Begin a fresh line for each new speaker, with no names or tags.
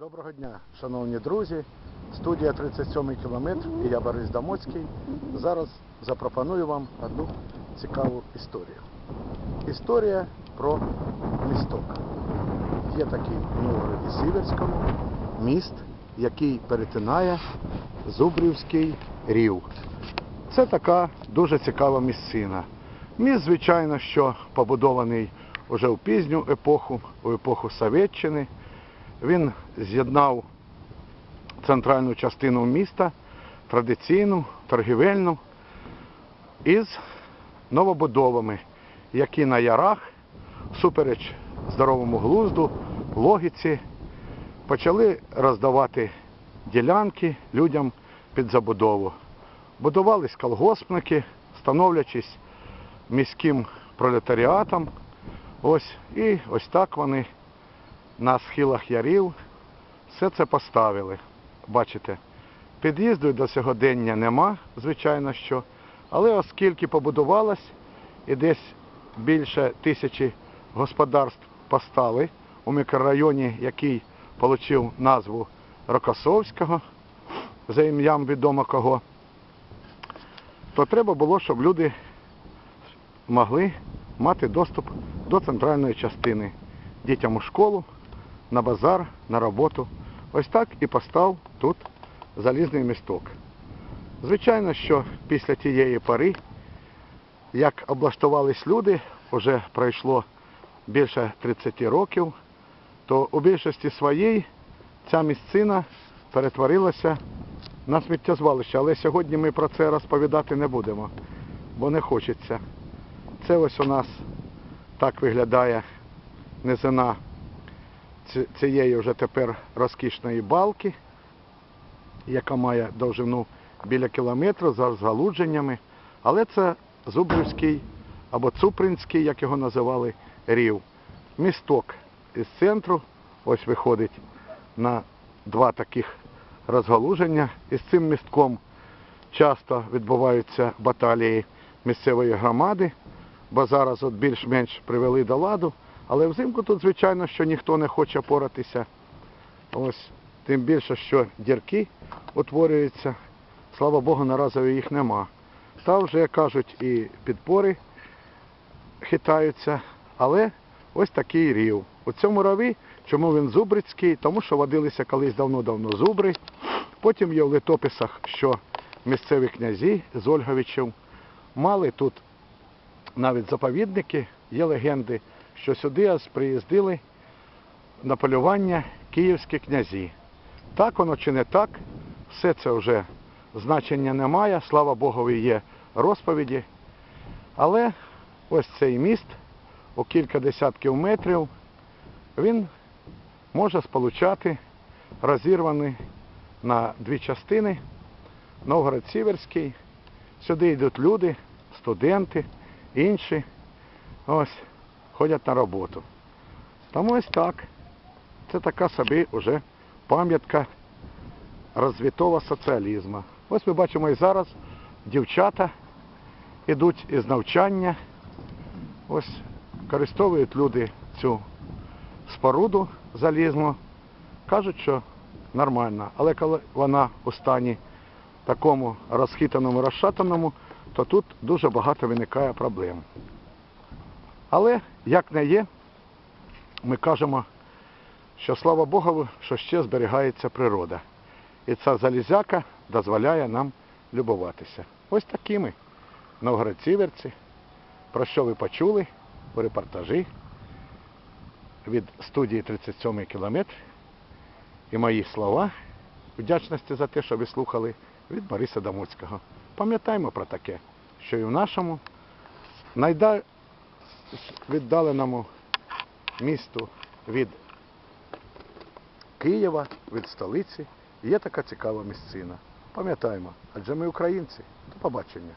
Доброго дня, шановні друзі. Студія 37 кілометр і я Борис Дамоцький. Зараз запропоную вам одну цікаву історію. Історія про місток. Є такий в Новгороді Сіверському міст, який перетинає Зубрівський рів. Це така дуже цікава місцина. Міст, звичайно, що побудований уже в пізню епоху, у епоху Совєтчини. Він з'єднав центральну частину міста, традиційну, торгівельну, із новобудовами, які на ярах, супереч здоровому глузду, логіці, почали роздавати ділянки людям під забудову. Будувались колгоспники, становлячись міським пролетаріатом. Ось і ось так вони на схилах ярів все це поставили. Бачите, під'їзду до сьогодення нема, звичайно що. Але оскільки побудувалось і десь більше тисячі господарств постали у мікрорайоні, який отримав назву Рокосовського, за ім'ям відомо кого, то треба було, щоб люди могли мати доступ до центральної частини дітям у школу, на базар, на роботу. Ось так і постав тут залізний місток. Звичайно, що після тієї пори, як облаштувались люди, вже пройшло більше 30 років, то у більшості своїй ця місцина перетворилася на сміттєзвалище. Але сьогодні ми про це розповідати не будемо, бо не хочеться. Це ось у нас так виглядає низина цієї вже тепер розкішної балки, яка має довжину біля кілометра за згалудженнями. Але це Зубрівський або Цупринський, як його називали, рів. Місток із центру ось виходить на два таких розгалуження. І з цим містком часто відбуваються баталії місцевої громади, бо зараз більш-менш привели до ладу. Але взимку тут, звичайно, що ніхто не хоче поратися. Ось, тим більше, що дірки утворюються. Слава Богу, наразі їх нема. Та вже, як кажуть, і підпори хитаються, але ось такий рів. У цьому раві, чому він зубрицький? Тому що водилися колись давно-давно зубри. Потім є в літописах, що місцеві князі з Ольговичів мали тут навіть заповідники, є легенди, що сюди приїздили на полювання київські князі. Так воно чи не так, все це вже значення не має, слава Богу, є розповіді. Але ось цей міст у кілька десятків метрів, він може сполучати розірваний на дві частини Новгород-Сіверський. Сюди йдуть люди, студенти, інші. Ось ходять на роботу. Тому ось так. Це така собі вже пам'ятка розвитого соціалізму. Ось ми бачимо і зараз дівчата йдуть із навчання. Ось користовують люди цю споруду залізну. Кажуть, що нормально. Але коли вона у стані такому розхитаному, розшатаному, то тут дуже багато виникає проблем. Але як не є, ми кажемо, що слава Богу, що ще зберігається природа. І ця залізяка дозволяє нам любуватися. Ось такими новгородціверці, про що ви почули у репортажі від студії 37 кілометр. І мої слова вдячності за те, що ви слухали від Бориса Дамоцького. Пам'ятаємо про таке, що і в нашому найда віддаленому місту від Києва, від столиці є така цікава місцина. Пам'ятаємо, адже ми українці. До побачення.